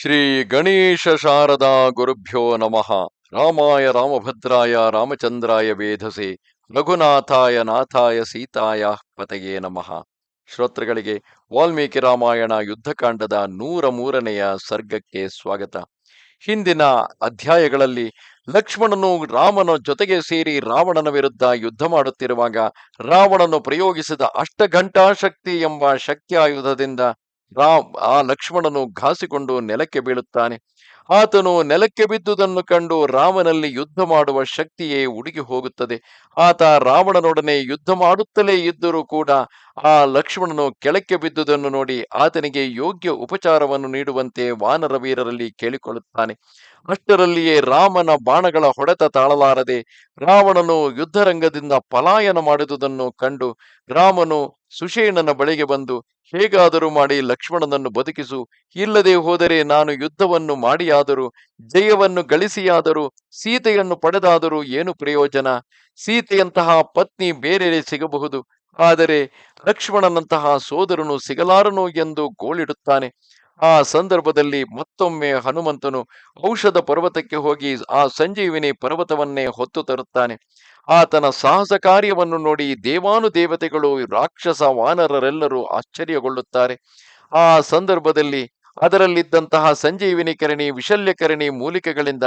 ಶ್ರೀ ಗಣೇಶ ಶಾರದಾ ಗುರುಭ್ಯೋ ನಮಃ. ರಾಮಾಯ ರಾಮಭದ್ರಾಯ ರಾಮಚಂದ್ರಾಯ ವೇಧಸೆ ರಘುನಾಥಾಯ ನಾಥಾಯ ಸೀತಾಯ ಪತಯೇ ನಮಃ. ಶ್ರೋತೃಗಳಿಗೆ ವಾಲ್ಮೀಕಿ ರಾಮಾಯಣ ಯುದ್ಧಕಾಂಡದ ನೂರ ಮೂರನೆಯ ಸರ್ಗಕ್ಕೆ ಸ್ವಾಗತ. ಹಿಂದಿನ ಅಧ್ಯಾಯಗಳಲ್ಲಿ ಲಕ್ಷ್ಮಣನು ರಾಮನ ಜೊತೆಗೆ ಸೇರಿ ರಾವಣನ ವಿರುದ್ಧ ಯುದ್ಧ ಮಾಡುತ್ತಿರುವಾಗ ರಾವಣನು ಪ್ರಯೋಗಿಸಿದ ಅಷ್ಟಘಂಟಾಶಕ್ತಿ ಎಂಬ ಶಕ್ತಿಯಾಯುಧದಿಂದ ರಾಮ್ ಆ ಲಕ್ಷ್ಮಣನು ಘಾಸಿಕೊಂಡು ನೆಲಕ್ಕೆ ಬೀಳುತ್ತಾನೆ. ಆತನು ನೆಲಕ್ಕೆ ಬಿದ್ದುದನ್ನು ಕಂಡು ರಾಮನಲ್ಲಿ ಯುದ್ಧ ಮಾಡುವ ಶಕ್ತಿಯೇ ಉಡುಗಿ ಹೋಗುತ್ತದೆ. ಆತ ರಾವಣನೊಡನೆ ಯುದ್ಧ ಮಾಡುತ್ತಲೇ ಇದ್ದರೂ ಕೂಡ ಆ ಲಕ್ಷ್ಮಣನು ಕೆಳಕ್ಕೆ ಬಿದ್ದುದನ್ನು ನೋಡಿ ಆತನಿಗೆ ಯೋಗ್ಯ ಉಪಚಾರವನ್ನು ನೀಡುವಂತೆ ವಾನರ ವೀರರಲ್ಲಿ ಕೇಳಿಕೊಳ್ಳುತ್ತಾನೆ. ಅಷ್ಟರಲ್ಲಿಯೇ ರಾಮನ ಬಾಣಗಳ ಹೊಡೆತ ತಾಳಲಾರದೆ ರಾವಣನು ಯುದ್ಧರಂಗದಿಂದ ಪಲಾಯನ ಮಾಡಿದುದನ್ನು ಕಂಡು ರಾಮನು ಸುಷೇಣನ ಬಳಿಗೆ ಬಂದು, ಹೇಗಾದರೂ ಮಾಡಿ ಲಕ್ಷ್ಮಣನನ್ನು ಬದುಕಿಸು. ಇಲ್ಲದೆ ಹೋದರೆ ನಾನು ಯುದ್ಧವನ್ನು ಮಾಡಿಯಾದರೂ, ಜಯವನ್ನು ಗಳಿಸಿಯಾದರೂ, ಸೀತೆಯನ್ನು ಪಡೆದಾದರೂ ಏನು ಪ್ರಯೋಜನ? ಸೀತೆಯಂತಹ ಪತ್ನಿ ಬೇರೆ ಸಿಗಬಹುದು. ಆದರೆ ಲಕ್ಷ್ಮಣನಂತಹ ಸೋದರನು ಸಿಗಲಾರನು ಎಂದು ಗೋಳಿಡುತ್ತಾನೆ. ಆ ಸಂದರ್ಭದಲ್ಲಿ ಮತ್ತೊಮ್ಮೆ ಹನುಮಂತನು ಔಷಧ ಪರ್ವತಕ್ಕೆ ಹೋಗಿ ಆ ಸಂಜೀವಿನಿ ಪರ್ವತವನ್ನೇ ಹೊತ್ತು ತರುತ್ತಾನೆ. ಆತನ ಸಾಹಸ ಕಾರ್ಯವನ್ನು ನೋಡಿ ದೇವಾನುದೇವತೆಗಳು, ರಾಕ್ಷಸ ವಾನರರೆಲ್ಲರೂ ಆಶ್ಚರ್ಯಗೊಳ್ಳುತ್ತಾರೆ. ಆ ಸಂದರ್ಭದಲ್ಲಿ ಅದರಲ್ಲಿದ್ದಂತಹ ಸಂಜೀವಿನಿ ಕರಣಿ ವಿಶಲ್ಯಕರಣಿ ಮೂಲಿಕೆಗಳಿಂದ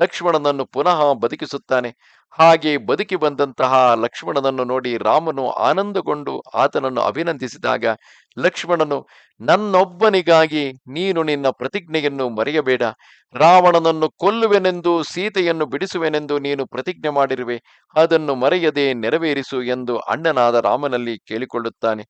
ಲಕ್ಷ್ಮಣನನ್ನು ಪುನಃ ಬದುಕಿಸುತ್ತಾನೆ. ಹಾಗೆ ಬದುಕಿ ಬಂದಂತಹ ಲಕ್ಷ್ಮಣನನ್ನು ನೋಡಿ ರಾಮನು ಆನಂದಗೊಂಡು ಆತನನ್ನು ಅಭಿನಂದಿಸಿದಾಗ ಲಕ್ಷ್ಮಣನು ನನ್ನೊಬ್ಬನಿಗಾಗಿ ನೀನು ನಿನ್ನ ಪ್ರತಿಜ್ಞೆಯನ್ನು ಮರೆಯಬೇಡ. ರಾವಣನನ್ನು ಕೊಲ್ಲುವೆನೆಂದು, ಸೀತೆಯನ್ನು ಬಿಡಿಸುವೆನೆಂದು ನೀನು ಪ್ರತಿಜ್ಞೆ ಮಾಡಿರುವೆ. ಅದನ್ನು ಮರೆಯದೆ ನೆರವೇರಿಸು ಎಂದು ಅಣ್ಣನಾದ ರಾಮನಲ್ಲಿ ಕೇಳಿಕೊಳ್ಳುತ್ತಾನೆ.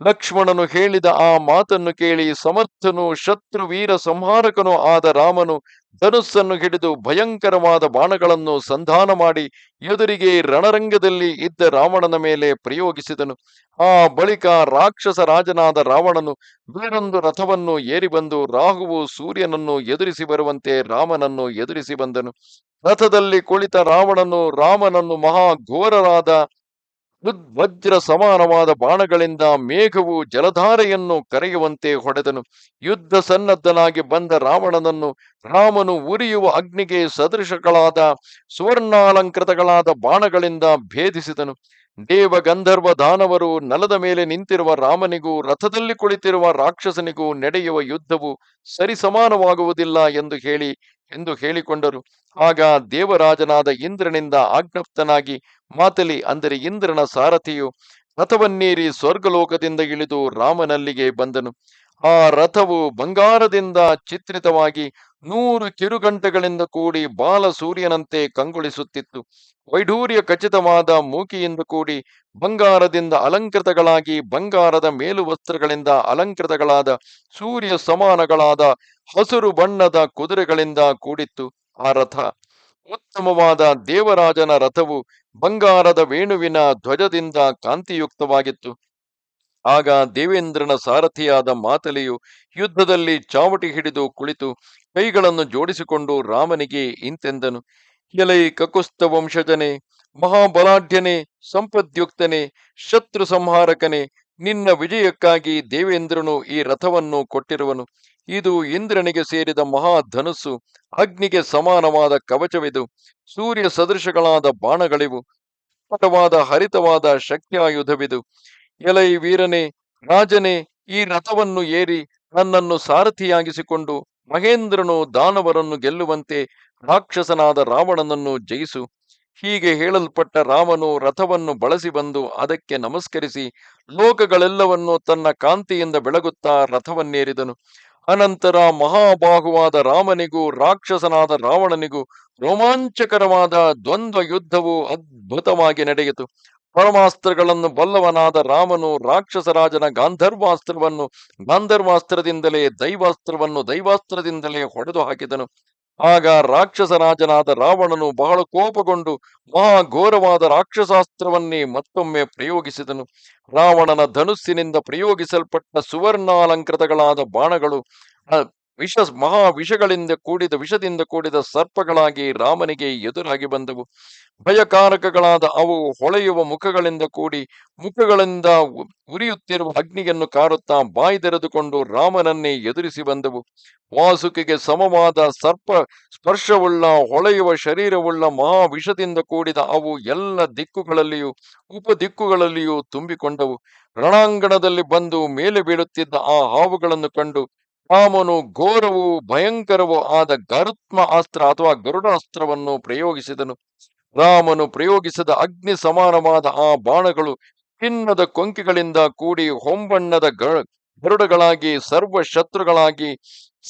ಲಕ್ಷ್ಮಣನು ಹೇಳಿದ ಆ ಮಾತನ್ನು ಕೇಳಿ ಸಮರ್ಥನು ಶತ್ರು ವೀರ ಸಂಹಾರಕನು ಆದ ರಾಮನು ಧನುಸ್ಸನ್ನು ಹಿಡಿದು ಭಯಂಕರವಾದ ಬಾಣಗಳನ್ನು ಸಂಧಾನ ಮಾಡಿ ಎದುರಿಗೆ ರಣರಂಗದಲ್ಲಿ ಇದ್ದ ರಾವಣನ ಮೇಲೆ ಪ್ರಯೋಗಿಸಿದನು. ಆ ಬಳಿಕ ರಾಕ್ಷಸ ರಾಜನಾದ ರಾವಣನು ಬೇರೊಂದು ರಥವನ್ನು ಏರಿ ಬಂದು ರಾಹುವು ಸೂರ್ಯನನ್ನು ಎದುರಿಸಿ ಬರುವಂತೆ ರಾಮನನ್ನು ಎದುರಿಸಿ ಬಂದನು. ರಥದಲ್ಲಿ ಕುಳಿತ ರಾವಣನು ರಾಮನನ್ನು ಮಹಾ ಘೋರರಾದ ವಜ್ರ ಸಮಾನವಾದ ಬಾಣಗಳಿಂದ ಮೇಘವು ಜಲಧಾರೆಯನ್ನು ಕರೆಯುವಂತೆ ಹೊಡೆದನು. ಯುದ್ಧ ಸನ್ನದ್ಧನಾಗಿ ಬಂದ ರಾವಣನನ್ನು ರಾಮನು ಉರಿಯುವ ಅಗ್ನಿಗೆ ಸದೃಶಗಳಾದ ಸುವರ್ಣಾಲಂಕೃತಗಳಾದ ಬಾಣಗಳಿಂದ ಭೇದಿಸಿದನು. ದೇವ ಗಂಧರ್ವ ದಾನವರು ನಲದ ಮೇಲೆ ನಿಂತಿರುವ ರಾಮನಿಗೂ, ರಥದಲ್ಲಿ ಕುಳಿತಿರುವ ರಾಕ್ಷಸನಿಗೂ ನಡೆಯುವ ಯುದ್ಧವು ಸರಿಸಮಾನವಾಗುವುದಿಲ್ಲ ಎಂದು ಹೇಳಿ, ಎಂದು ಹೇಳಿಕೊಂಡರು. ಆಗ ದೇವರಾಜನಾದ ಇಂದ್ರನಿಂದ ಆಜ್ಞಪ್ತನಾಗಿ ಮಾತಲಿ ಅಂದರೆ ಇಂದ್ರನ ಸಾರಥಿಯು ರಥವನ್ನೇರಿ ಸ್ವರ್ಗಲೋಕದಿಂದ ಇಳಿದು ರಾಮನಲ್ಲಿಗೆ ಬಂದನು. ಆ ರಥವು ಬಂಗಾರದಿಂದ ಚಿತ್ರಿತವಾಗಿ ನೂರು ಕಿರುಗಂಟೆಗಳಿಂದ ಕೂಡಿ ಬಾಲ ಸೂರ್ಯನಂತೆ ಕಂಗೊಳಿಸುತ್ತಿತ್ತು. ವೈಢೂರ್ಯ ಖಚಿತವಾದ ಮೂಕಿಯಿಂದ ಕೂಡಿ ಬಂಗಾರದಿಂದ ಅಲಂಕೃತಗಳಾಗಿ ಬಂಗಾರದ ಮೇಲು ವಸ್ತ್ರಗಳಿಂದ ಅಲಂಕೃತಗಳಾದ ಸೂರ್ಯ ಸಮಾನಗಳಾದ ಹಸಿರು ಬಣ್ಣದ ಕುದುರೆಗಳಿಂದ ಕೂಡಿತ್ತು ಆ ರಥ. ಉತ್ತಮವಾದ ದೇವರಾಜನ ರಥವು ಬಂಗಾರದ ವೇಣುವಿನ ಧ್ವಜದಿಂದ ಕಾಂತಿಯುಕ್ತವಾಗಿತ್ತು. ಆಗ ದೇವೇಂದ್ರನ ಸಾರಥಿಯಾದ ಮಾತಲೆಯು ಯುದ್ಧದಲ್ಲಿ ಚಾವಟಿ ಹಿಡಿದು ಕುಳಿತು ಕೈಗಳನ್ನು ಜೋಡಿಸಿಕೊಂಡು ರಾಮನಿಗೆ ಇಂತೆಂದನು, ಎಲೈ ಕಕುಸ್ತ ವಂಶಜನೆ, ಮಹಾಬಲಾಢ್ಯನೆ, ಸಂಪದ್ಯುಕ್ತನೇ, ಶತ್ರು ಸಂಹಾರಕನೇ, ನಿನ್ನ ವಿಜಯಕ್ಕಾಗಿ ದೇವೇಂದ್ರನು ಈ ರಥವನ್ನು ಕೊಟ್ಟಿರುವನು. ಇದು ಇಂದ್ರನಿಗೆ ಸೇರಿದ ಮಹಾ ಧನುಸ್ಸು, ಅಗ್ನಿಗೆ ಸಮಾನವಾದ ಕವಚವಿದು, ಸೂರ್ಯ ಸದೃಶಗಳಾದ ಬಾಣಗಳಿವು ಹರಿತವಾದ ಶಕ್ತಿಯಾಯುಧವಿದು. ಎಲೈ ವೀರನೇ, ರಾಜನೇ, ಈ ರಥವನ್ನು ಏರಿ ನನ್ನನ್ನು ಸಾರಥಿಯಾಗಿಸಿಕೊಂಡು ಮಹೇಂದ್ರನು ದಾನವರನ್ನು ಗೆಲ್ಲುವಂತೆ ರಾಕ್ಷಸನಾದ ರಾವಣನನ್ನು ಜಯಿಸು. ಹೀಗೆ ಹೇಳಲ್ಪಟ್ಟ ರಾಮನು ರಥವನ್ನು ಬಳಸಿ ಬಂದು ಅದಕ್ಕೆ ನಮಸ್ಕರಿಸಿ ಲೋಕಗಳೆಲ್ಲವನ್ನು ತನ್ನ ಕಾಂತಿಯಿಂದ ಬೆಳಗುತ್ತಾ ರಥವನ್ನೇರಿದನು. ಅನಂತರ ಮಹಾಬಾಹುವಾದ ರಾಮನಿಗೂ ರಾಕ್ಷಸನಾದ ರಾವಣನಿಗೂ ರೋಮಾಂಚಕರವಾದ ದ್ವಂದ್ವ ಯುದ್ಧವು ಅದ್ಭುತವಾಗಿ ನಡೆಯಿತು. ಪರಮಾಸ್ತ್ರಗಳನ್ನು ಬಲ್ಲವನಾದ ರಾಮನು ರಾಕ್ಷಸರಾಜನ ಗಾಂಧರ್ವಾಸ್ತ್ರವನ್ನು ಗಾಂಧರ್ವಾಸ್ತ್ರದಿಂದಲೇ ದೈವಾಸ್ತ್ರವನ್ನು ದೈವಾಸ್ತ್ರದಿಂದಲೇ ಹೊಡೆದು ಹಾಕಿದನು ಆಗ ರಾಕ್ಷಸರಾಜನಾದ ರಾವಣನು ಬಹಳ ಕೋಪಗೊಂಡು ಮಹಾಘೋರವಾದ ರಾಕ್ಷಸಾಸ್ತ್ರವನ್ನೇ ಮತ್ತೊಮ್ಮೆ ಪ್ರಯೋಗಿಸಿದನು. ರಾವಣನ ಧನುಸ್ಸಿನಿಂದ ಪ್ರಯೋಗಿಸಲ್ಪಟ್ಟ ಸುವರ್ಣಾಲಂಕೃತಗಳಾದ ಬಾಣಗಳು ವಿಷ ಮಹಾ ವಿಷಗಳಿಂದ ಕೂಡಿದ ವಿಷದಿಂದ ಕೂಡಿದ ಸರ್ಪಗಳಾಗಿ ರಾಮನಿಗೆ ಎದುರಾಗಿ ಬಂದವು. ಭಯಕಾರಕಗಳಾದ ಅವು ಹೊಳೆಯುವ ಮುಖಗಳಿಂದ ಕೂಡಿ ಮುಖಗಳಿಂದ ಉರಿಯುತ್ತಿರುವ ಅಗ್ನಿಯನ್ನು ಕಾರುತ್ತಾ ಬಾಯಿ ತೆರೆದುಕೊಂಡು ರಾಮನನ್ನೇ ಎದುರಿಸಿ ಬಂದವು. ವಾಸುಕಿಗೆ ಸಮವಾದ ಸರ್ಪ ಸ್ಪರ್ಶವುಳ್ಳ, ಹೊಳೆಯುವ ಶರೀರವುಳ್ಳ ಮಹಾ ವಿಷದಿಂದ ಕೂಡಿದ ಅವು ಎಲ್ಲ ದಿಕ್ಕುಗಳಲ್ಲಿಯೂ ಉಪ ದಿಕ್ಕುಗಳಲ್ಲಿಯೂ ತುಂಬಿಕೊಂಡವು. ರಣಾಂಗಣದಲ್ಲಿ ಬಂದು ಮೇಲೆ ಬೀಳುತ್ತಿದ್ದ ಆ ಹಾವುಗಳನ್ನು ಕಂಡು ರಾಮನು ಘೋರವೂ ಭಯಂಕರವೂ ಆದ ಗರುತ್ಮ ಅಸ್ತ್ರ ಅಥವಾ ಗರುಡಾಸ್ತ್ರವನ್ನು ಪ್ರಯೋಗಿಸಿದನು. ರಾಮನು ಪ್ರಯೋಗಿಸಿದ ಅಗ್ನಿ ಸಮಾನವಾದ ಆ ಬಾಣಗಳು ಚಿನ್ನದ ಕೊಂಕಿಗಳಿಂದ ಕೂಡಿ ಹೊಂಬಣ್ಣದ ಗರುಡಗಳಾಗಿ ಸರ್ವ ಶತ್ರುಗಳಾಗಿ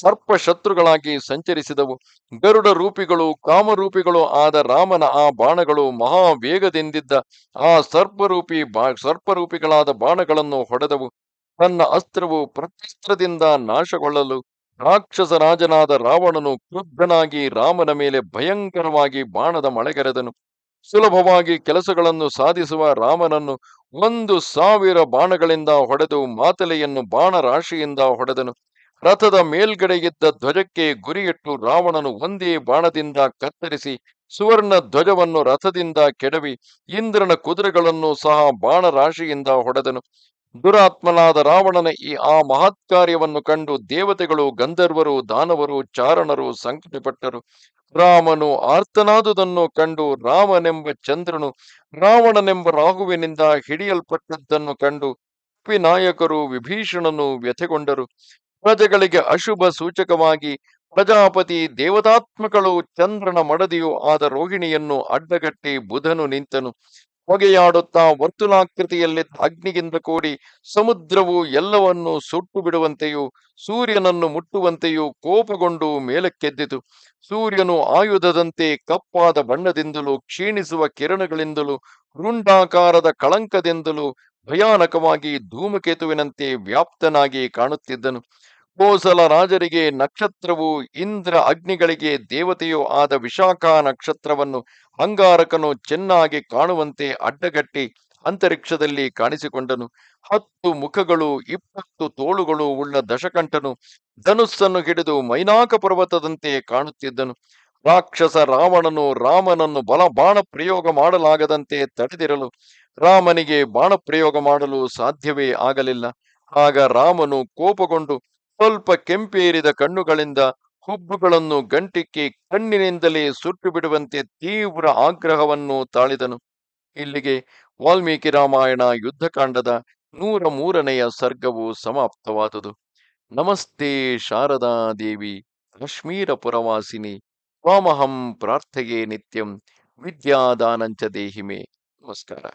ಸರ್ಪ ಶತ್ರುಗಳಾಗಿ ಸಂಚರಿಸಿದವು. ಗರುಡ ರೂಪಿಗಳು, ಕಾಮರೂಪಿಗಳು ಆದ ರಾಮನ ಆ ಬಾಣಗಳು ಮಹಾವೇಗದಿಂದಿದ್ದ ಆ ಸರ್ಪರೂಪಿ ಬಾ, ಸರ್ಪರೂಪಿಗಳಾದ ಬಾಣಗಳನ್ನು ಹೊಡೆದವು. ತನ್ನ ಅಸ್ತ್ರವು ಪ್ರತ್ಯಸ್ತ್ರದಿಂದ ನಾಶಗೊಳ್ಳಲು ರಾಕ್ಷಸ ರಾಜನಾದ ರಾವಣನು ಕ್ರುದ್ಧನಾಗಿ ರಾಮನ ಮೇಲೆ ಭಯಂಕರವಾಗಿ ಬಾಣದ ಮಳೆಗರೆದನು. ಸುಲಭವಾಗಿ ಕೆಲಸಗಳನ್ನು ಸಾಧಿಸುವ ರಾಮನನ್ನು ಒಂದು ಸಾವಿರ ಬಾಣಗಳಿಂದ ಹೊಡೆದು ಮಾತಲೆಯನ್ನು ಬಾಣ ರಾಶಿಯಿಂದ ಹೊಡೆದನು. ರಥದ ಮೇಲ್ಗಡೆಯಿದ್ದ ಧ್ವಜಕ್ಕೆ ಗುರಿಯಿಟ್ಟು ರಾವಣನು ಒಂದೇ ಬಾಣದಿಂದ ಕತ್ತರಿಸಿ ಸುವರ್ಣ ಧ್ವಜವನ್ನು ರಥದಿಂದ ಕೆಡವಿ ಇಂದ್ರನ ಕುದುರೆಗಳನ್ನು ಸಹ ಬಾಣ ರಾಶಿಯಿಂದ ಹೊಡೆದನು. ದುರಾತ್ಮನಾದ ರಾವಣನ ಈ ಆ ಮಹತ್ ಕಾರ್ಯವನ್ನು ಕಂಡು ದೇವತೆಗಳು, ಗಂಧರ್ವರು, ದಾನವರು, ಚಾರಣರು ಸಂಕಟಪಟ್ಟರು. ರಾಮನು ಆರ್ತನಾದುದನ್ನು ಕಂಡು ರಾಮನೆಂಬ ಚಂದ್ರನು ರಾವಣನೆಂಬ ರಾಹುವಿನಿಂದ ಹಿಡಿಯಲ್ಪಟ್ಟದ್ದನ್ನು ಕಂಡು ವಿನಾಯಕರು ವಿಭೀಷಣನು ವ್ಯಥೆಗೊಂಡರು. ಪ್ರಜೆಗಳಿಗೆ ಅಶುಭ ಸೂಚಕವಾಗಿ ಪ್ರಜಾಪತಿ ದೇವತಾತ್ಮಕಳು ಚಂದ್ರನ ಮಡದಿಯು ಆದ ರೋಹಿಣಿಯನ್ನು ಅಡ್ಡಗಟ್ಟಿ ಬುಧನು ನಿಂತನು. ಹೊಗೆಯಾಡುತ್ತಾ ವರ್ತುಲಾಕೃತಿಯಲ್ಲಿ ಅಗ್ನಿಗಿಂತ ಕೂಡಿ ಸಮುದ್ರವು ಎಲ್ಲವನ್ನೂ ಸುಟ್ಟು ಬಿಡುವಂತೆಯೂ ಸೂರ್ಯನನ್ನು ಮುಟ್ಟುವಂತೆಯೂ ಕೋಪಗೊಂಡು ಮೇಲಕ್ಕೆದ್ದಿತು. ಸೂರ್ಯನು ಆಯುಧದಂತೆ ಕಪ್ಪಾದ ಬಣ್ಣದಿಂದಲೂ ಕ್ಷೀಣಿಸುವ ಕಿರಣಗಳಿಂದಲೂ ರುಂಡಾಕಾರದ ಕಳಂಕದಿಂದಲೂ ಭಯಾನಕವಾಗಿ ಧೂಮಕೇತುವಿನಂತೆ ವ್ಯಾಪ್ತನಾಗಿ ಕಾಣುತ್ತಿದ್ದನು. ಕೋಸಲ ರಾಜರಿಗೆ ನಕ್ಷತ್ರವು ಇಂದ್ರ ಅಗ್ನಿಗಳಿಗೆ ದೇವತೆಯೂ ಆದ ವಿಶಾಖ ನಕ್ಷತ್ರವನ್ನು ಅಂಗಾರಕನು ಚೆನ್ನಾಗಿ ಕಾಣುವಂತೆ ಅಡ್ಡಗಟ್ಟಿ ಅಂತರಿಕ್ಷದಲ್ಲಿ ಕಾಣಿಸಿಕೊಂಡನು. ಹತ್ತು ಮುಖಗಳು, ಇಪ್ಪತ್ತು ತೋಳುಗಳು ಉಳ್ಳ ದಶಕಂಠನು ಧನುಸ್ಸನ್ನು ಹಿಡಿದು ಮೈನಾಕ ಪರ್ವತದಂತೆ ಕಾಣುತ್ತಿದ್ದನು. ರಾಕ್ಷಸ ರಾವಣನು ರಾಮನನ್ನು ಬಲ ಬಾಣ ಪ್ರಯೋಗ ಮಾಡಲಾಗದಂತೆ ತಡೆದಿರಲು ರಾಮನಿಗೆ ಬಾಣ ಪ್ರಯೋಗ ಮಾಡಲು ಸಾಧ್ಯವೇ ಆಗಲಿಲ್ಲ. ಆಗ ರಾಮನು ಕೋಪಗೊಂಡು ಸ್ವಲ್ಪ ಕೆಂಪೇರಿದ ಕಣ್ಣುಗಳಿಂದ ಹುಬ್ಬುಗಳನ್ನು ಗಂಟಿಕ್ಕಿ ಕಣ್ಣಿನಿಂದಲೇ ಸುಟ್ಟು ಬಿಡುವಂತೆ ತೀವ್ರ ಆಗ್ರಹವನ್ನು ತಾಳಿದನು. ಇಲ್ಲಿಗೆ ವಾಲ್ಮೀಕಿ ರಾಮಾಯಣ ಯುದ್ಧಕಾಂಡದ ನೂರ ಮೂರನೆಯ ಸರ್ಗವು ಸಮಾಪ್ತವಾದುದು. ನಮಸ್ತೆ ಶಾರದಾ ದೇವಿ ಕಾಶ್ಮೀರ ಪುರವಾಸಿನಿ ತ್ವಾಮಹಂ ಪ್ರಾರ್ಥೆಯೇ ನಿತ್ಯಂ, ವಿದ್ಯಾದಾನಂಚ ದೇಹಿಮೆ. ನಮಸ್ಕಾರ.